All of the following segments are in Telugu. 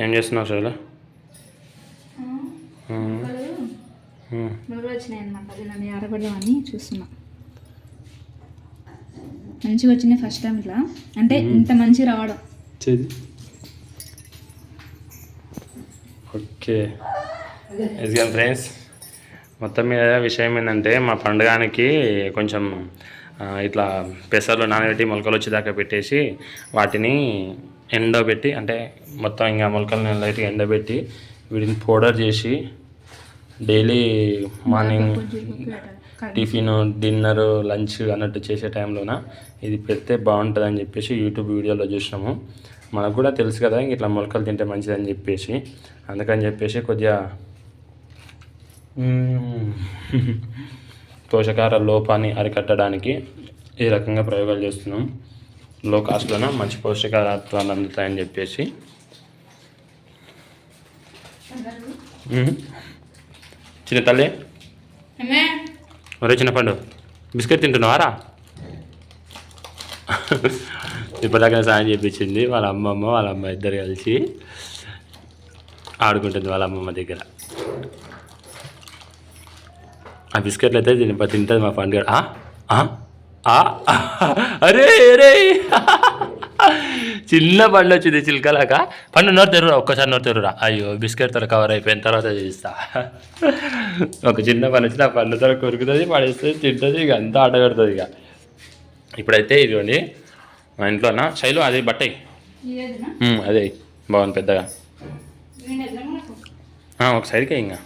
ఏం చేస్తున్నావు శైల? మొదలు వచ్చినాయి అనమాట అది నన్ను ఆరబడదామని చూస్తున్నా. మంచిగా వచ్చినాయి ఫస్ట్ టైం ఇట్లా. అంటే ఇంత మంచి రావడం. ఓకే. ఎదిగా ఫ్రెండ్స్ మొత్తం మీద విషయం ఏంటంటే మా పండుగానికి కొంచెం ఇట్లా పెసర్లు నానబెట్టి మొలకలు వచ్చేదాకా పెట్టేసి వాటిని ఎండబెట్టి అంటే మొత్తం ఇంకా మొలకలను లైట్గా ఎండబెట్టి వీటిని పౌడర్ చేసి daily morning tiffin dinner lunch అన్నట్టు చేసే టైంలోన ఇది పెడితే బాగుంటుంది అని చెప్పేసి యూట్యూబ్ వీడియోలో చూసినాము. మనకు కూడా తెలుసు కదా ఇట్లా మొలకలు తింటే మంచిదని చెప్పేసి. అందుకని చెప్పేసి కొద్దిగా పోషకార లోపాన్ని అరికట్టడానికి ఈ రకంగా ప్రయోగాలు చేస్తున్నాం. లో కాస్ట్లోన మంచి పోషకాహారత్వాలు అందుతాయని చెప్పేసి. చిన్న తల్లి. ఒరే చిన్న పండు బిస్కెట్ తింటున్నావారా? ఇప్పటిదాకా సాయం చేయించింది వాళ్ళ అమ్మమ్మ వాళ్ళ అమ్మ ఇద్దరు కలిసి ఆడుకుంటుంది వాళ్ళ అమ్మమ్మ దగ్గర. ఆ బిస్కెట్లు అయితే తింటుంది మా పండుగ. ఆ? అరే అరే. చిన్న పండు వచ్చింది చిలకలాక పండు నోరు తెరురా ఒక్కసారి నోరు తెరురా అయ్యో బిస్కెట్తో కవర్ అయిపోయిన తర్వాత చేస్తా. ఒక చిన్న పని వచ్చి ఆ పండుతో కొరుకుతుంది పడేస్తుంది తింటుంది ఇక అంతా ఆట పెడుతుంది ఇక. ఇప్పుడైతే ఇదిగోండి మా ఇంట్లోనా? శైలు అది బట్టయి అదే బాగుంది పెద్దగా. ఒక సైడ్కే ఇంకా.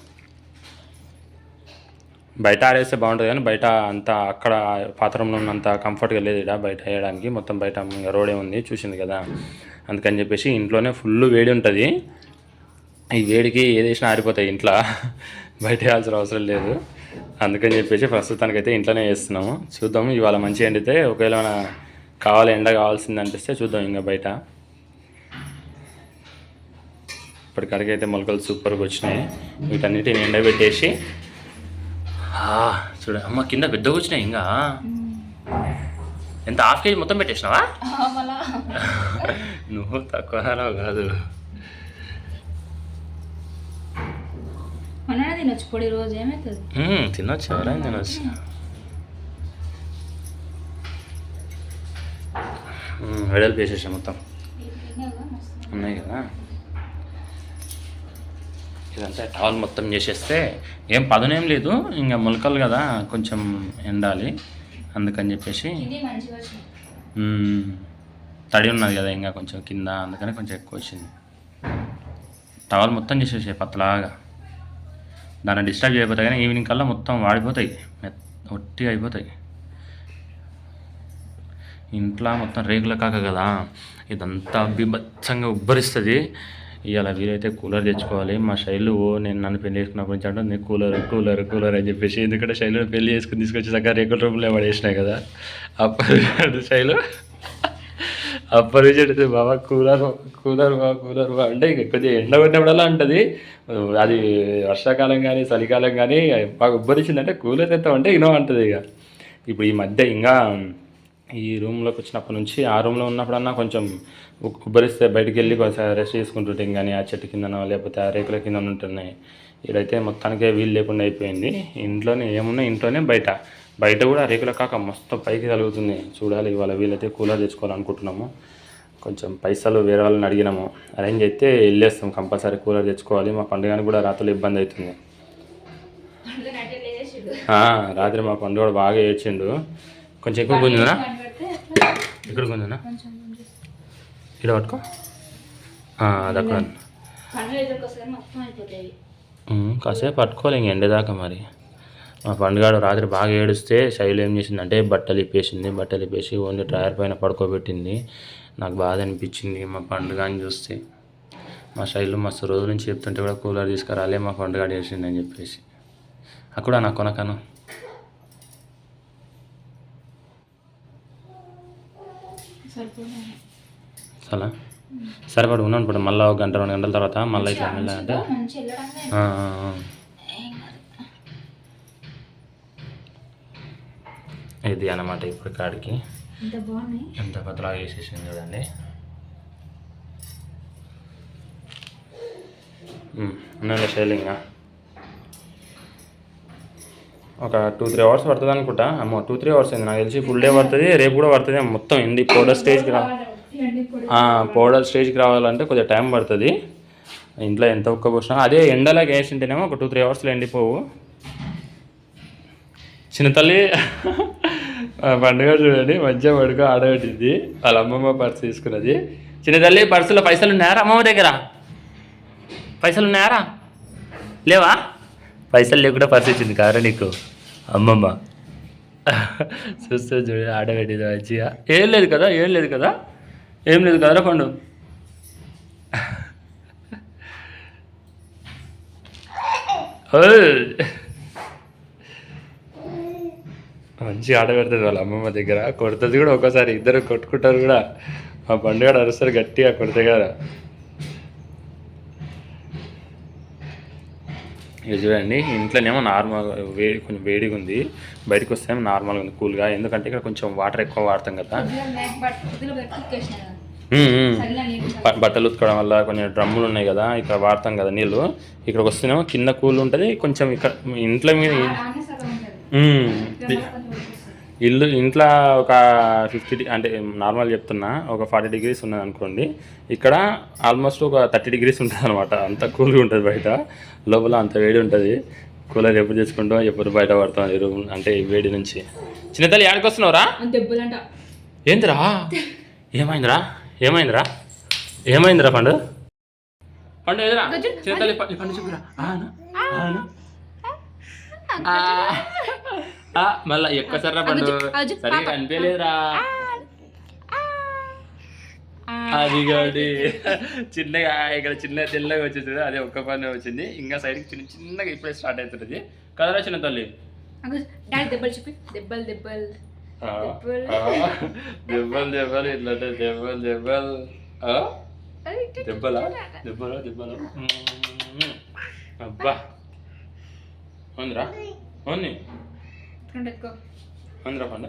బయట ఆడేస్తే బాగుంటుంది కానీ బయట అంత అక్కడ పాత్రలో ఉన్నంత కంఫర్ట్గా లేదు ఇక్కడ బయట వేయడానికి మొత్తం బయట ఇంకా రోడే ఉంది చూసింది కదా. అందుకని చెప్పేసి ఇంట్లోనే ఫుల్ వేడి ఉంటుంది. ఈ వేడికి ఏది వేసినా ఆరిపోతాయి ఇంట్లో. బయట వేయాల్సిన అవసరం లేదు. అందుకని చెప్పేసి ప్రస్తుతానికైతే ఇంట్లోనే వేస్తున్నాము చూద్దాము ఇవాళ మంచి ఎండితే ఒకవేళ మన కావాలి ఎండ కావాల్సింది అనిపిస్తే చూద్దాం ఇంకా బయట. ఇప్పటికడికి అయితే మొలకలు సూపర్గా వచ్చినాయి. వీటన్నిటిని ఎండబెట్టేసి చూడ అమ్మ కింద పెద్దగా వచ్చినాయి ఇంకా. ఎంత హాఫ్ కేజీ మొత్తం పెట్టేసినావా? నువ్వు తక్కువ కాదు. తినొచ్చు పొడి రోజు ఏమవుతుంది తినొచ్చు ఎవరైనా తినొచ్చు. వెడల్పు వేసేసా మొత్తం. ఉన్నాయి కదా. ఇదంతా టవల్ మొత్తం చేసేస్తే ఏం పదునేం లేదు ఇంకా మొలకలు కదా కొంచెం ఎండాలి అందుకని చెప్పేసి. తడి ఉన్నది కదా ఇంకా కొంచెం కింద అందుకని కొంచెం ఎక్కువ వచ్చింది. టవల్ మొత్తం చేసేసే పత్తలాగా దాన్ని డిస్టర్బ్ చేయకపోతే కానీ ఈవినింగ్ కల్లా మొత్తం వాడిపోతాయి. ఒట్టిగా అయిపోతాయి. ఇంట్లో మొత్తం రేకుల కాక కదా ఇదంతా బిభత్సంగా ఉబ్బరిస్తుంది. ఇవాళ వీలైతే కూలర్ తెచ్చుకోవాలి. మా శైలు ఓ నేను నన్ను పెళ్ళి చేసుకున్నప్పటి నుంచి అంటే నేను కూలర్ కూలర్ కూలర్ అని చెప్పేసి. ఎందుకంటే శైలు పెళ్ళి చేసుకుని తీసుకొచ్చేసాక రేకుల రూమ్లో పడేసినాయి కదా. అప్పుడు శైలు అప్పటి నుంచి అంటే బాబా కూలర్ కూలర్ బా కూలర్ బా అంటే కొద్దిగా ఎండ కొట్టినప్పుడల్లా అంటది. అది వర్షాకాలం కానీ చలికాలం కానీ బాగా ఉబ్బరిచిందంటే కూలర్ తెస్తామంటే ఇనో అంటుంది ఇక ఇప్పుడు ఈ మధ్య ఇంకా ఈ రూమ్లోకి వచ్చినప్పటి నుంచి ఆ రూమ్లో ఉన్నప్పుడన్నా కొంచెం ఉబ్బరిస్తే బయటికి వెళ్ళి కొంచెం రెస్ట్ చేసుకుంటుంటాం కానీ ఆ చెట్టు కిందనో లేకపోతే ఆ రేకుల కింద ఉంటున్నాయి. ఇక్కడైతే మొత్తానికే వీలు లేకుండా అయిపోయింది. ఇంట్లోనే ఏమున్నా ఇంట్లోనే బయట. బయట కూడా రేకుల కాక మస్తు పైకి తగులుతుంది. చూడాలి ఇవాళ వీలైతే కూలర్ తెచ్చుకోవాలనుకుంటున్నాము. కొంచెం పైసలు వేరే వాళ్ళని అడిగినాము. అరేంజ్ అయితే వెళ్ళేస్తాం కంపల్సరీ కూలర్ తెచ్చుకోవాలి. మా పండుగనికి కూడా రాత్రులు ఇబ్బంది అవుతుంది. రాత్రి మా పండుగ కూడా బాగా ఏడ్చిండు. కొంచెం ఎక్కువ గుంజిందా ఇక్కడ గుంజిందా ఇక్కడ పట్టుకో. అది అక్కడ. కాసేపు పట్టుకోలే ఇంక ఎండేదాకా మరి. మా పండుగాడు రాత్రి బాగా ఏడుస్తే శైలి ఏం చేసిందంటే బట్టలు ఇప్పేసింది. బట్టలు ఇప్పేసి ఓన్లీ టైర్ పైన పడుకోబెట్టింది. నాకు బాధ అనిపించింది మా పండుగని చూస్తే. మా శైలు మస్తు రోజుల నుంచి చెప్తుంటే కూడా కూలర్ తీసుకురాలే మా పండుగ చేసింది అని చెప్పేసి. అక్కడ నా కొనకను. సరే సరిపడు ఉన్నాను ఇప్పుడు. మళ్ళీ ఒక గంట రెండు గంటల తర్వాత మళ్ళీ ఇట్లా ఆ, ఆ. ఇది అన్నమాట ఇప్పుడు కాడికి. ఎంత పతలాగా వేసేసింది చూడండి. ఉన్నాను షైలింగ్? ఒక టూ త్రీ అవర్స్ పడుతుంది అనుకుంటా. అమ్మో టూ త్రీ అవర్స్ అయింది. నాకు తెలిసి ఫుల్ డే పడుతుంది. రేపు కూడా పడుతుంది. మొత్తం ఎండి పౌడర్ స్టేజ్కి రా పౌడర్ స్టేజ్కి రావాలంటే కొద్దిగా టైం పడుతుంది. ఇంట్లో ఎంత ఒక్క పోసినా అదే ఎండలాగా వేసింటేనేమో ఒక టూ త్రీ అవర్స్లో ఎండిపోవు. చిన్న తల్లి పండుగ చూడండి. మంచిగా పడుకో ఆడబెట్టింది వాళ్ళ అమ్మమ్మ పర్స్ తీసుకున్నది. చిన్న తల్లి పర్సులో పైసలు ఉన్నాయారా అమ్మమ్మ దగ్గర. పైసలు ఉన్నాయారా లేవా? పైసలు లేకుండా పర్స్ ఇచ్చింది కారా నీకు? అమ్మమ్మ. చూస్తూ చూడు ఆడబెట్టింది మంచిగా. ఏం లేదు కదా ఏం లేదు కదా? ఏం లేదు కదరా పండు? మంచిగా మంచి వాళ్ళ అమ్మమ్మ దగ్గర. కొడుతుంది కూడా ఒక్కసారి ఇద్దరు కొట్టుకుంటారు కూడా. ఆ పండుగ అరుస్తారు గట్టిగా కొడతాయి కదా. ఇక చూడండి. ఇంట్లోనేమో నార్మల్ వేడి కొంచెం వేడిగా ఉంది బయటకు వస్తేనేమో నార్మల్గా ఉంది కూల్గా. ఎందుకంటే ఇక్కడ కొంచెం వాటర్ ఎక్కువ వాడతాం కదా. బట్టలు ఉతుకోవడం వల్ల కొన్ని డ్రమ్ములు ఉన్నాయి కదా ఇక్కడ వాడతాం కదా నీళ్ళు. ఇక్కడికి వస్తేనేమో కింద కూల్ ఉంటుంది కొంచెం ఇక్కడ ఇంట్లో మీద. ఇల్లు ఇంట్లో ఒక ఫిఫ్టీ అంటే నార్మల్ చెప్తున్నా ఒక ఫార్టీ డిగ్రీస్ ఉన్నది అనుకోండి ఇక్కడ ఆల్మోస్ట్ ఒక థర్టీ డిగ్రీస్ ఉంటుంది అనమాట అంత కూల్గా ఉంటుంది బయట. లోపల అంత వేడి ఉంటుంది. కూలర్ ఎప్పుడు తెచ్చుకుంటాం ఎప్పుడు బయట పడతాం ఈ రూమ్ అంటే ఈ వేడి నుంచి. చిన్న తల్లి ఆడికి వస్తున్నావురా? ఏందిరా? ఏమైందిరా? ఏమైందిరా? ఏమైందిరా పండు? పండు ఎదురా చిన్న తల్లి పండు చెప్పురా. మళ్ళా ఎక్కసర్రా పండు. సరిగా అనిపించలేదురా అది కాదు. చిన్నగా ఇక్కడ చిన్న తెల్లగా వచ్చింది అదే ఒక్క పని వచ్చింది. ఇంకా సైడ్కి చిన్న చిన్నగా ఇప్పుడే స్టార్ట్ అవుతుంది కదరా చిన్న తల్లి. దెబ్బలు చెప్పి. దెబ్బలు దెబ్బలు. దెబ్బలు. దెబ్బలు ఇట్లా దెబ్బలు దెబ్బలు? దెబ్బలా? దెబ్బలా దెబ్బలా. అబ్బా. ఉందిరా ఉంది ఎత్తుకో ఉందిరా పండు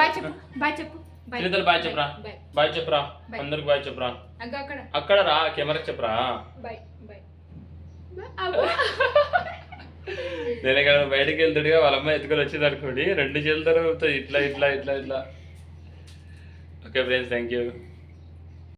బాయ్ చెప్పు బాయ్ చెప్పు. బాయ్ చిన్నతలు బాయ్ చెప్పరా? బాయ్ చెప్పరా. అందరికి బాయ్ చెప్పరా? అక్కడ. రా కెమెరాకి చెప్పరా? నేను ఇక్కడ బయటకు వెళ్తాడుగా వాళ్ళ అమ్మ ఎత్తుకొని వచ్చింది అనుకోండి రెండు చేతులతో ఊపుతుంది. ఇట్లా ఇట్లా ఇట్లా ఇట్లా. Okay friends thank you